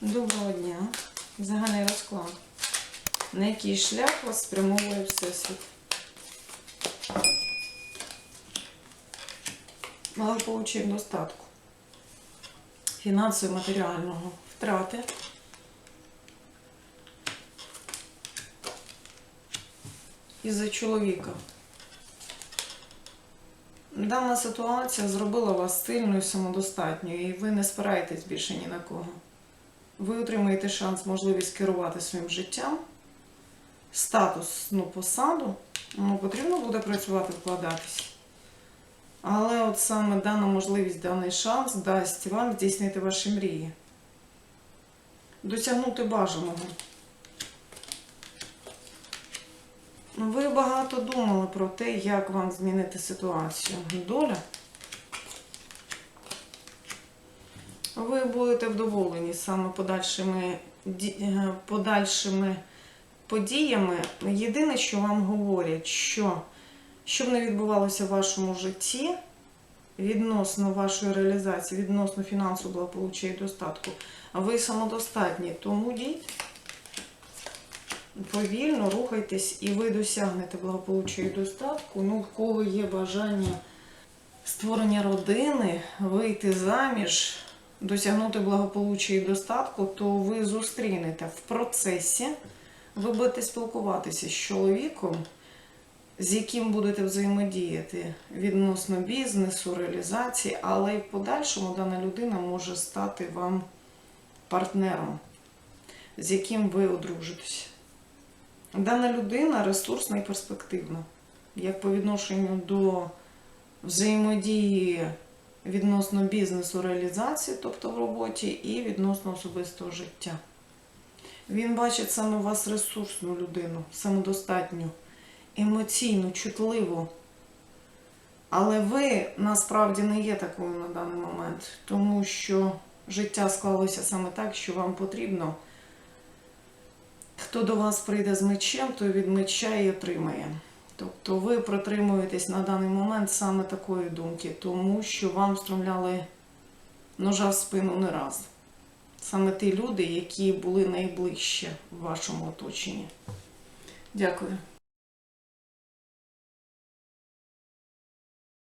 Доброго дня. Загальний розклад. На який шлях вас спрямовує Всесвіт? Благополуччя і достатку. Фінансово матеріального. Втрати. Із-за чоловіка. Дана ситуація зробила вас сильною, самодостатньою, і ви не спираєтесь більше ні на кого. Ви отримаєте шанс, можливість керувати своїм життям, статусну посаду, ну, потрібно буде працювати, вкладатись. Але от саме дана можливість, даний шанс дасть вам здійснити ваші мрії, досягнути бажаного. Ви багато думали про те, як вам змінити ситуацію. Доля. Ви будете вдоволені саме подальшими, е, подальшими подіями. Єдине, що вам говорять, що щоб не відбувалося в вашому житті відносно вашої реалізації, відносно фінансового благополуччя і достатку, ви самодостатні, тому дійте. Повільно рухайтесь і ви досягнете благополуччя і достатку. Ну, в кого є бажання створення родини, вийти заміж, досягнути благополуччя і достатку, то ви зустрінете в процесі, ви будете спілкуватися з чоловіком, з яким будете взаємодіяти відносно бізнесу, реалізації, але і в подальшому дана людина може стати вам партнером, з яким ви одружитесь. Дана людина ресурсна і перспективна, як по відношенню до взаємодії відносно бізнесу реалізації, тобто в роботі, і відносно особистого життя. Він бачить саме вас ресурсну людину, самодостатню, емоційну, чутливу. Але ви насправді не є такою на даний момент, тому що життя склалося саме так, що вам потрібно. Хто до вас прийде з мечем, той від меча і отримає. Тобто ви протримуєтесь на даний момент саме такої думки, тому що вам встромляли ножа в спину не раз. Саме ті люди, які були найближче в вашому оточенні. Дякую.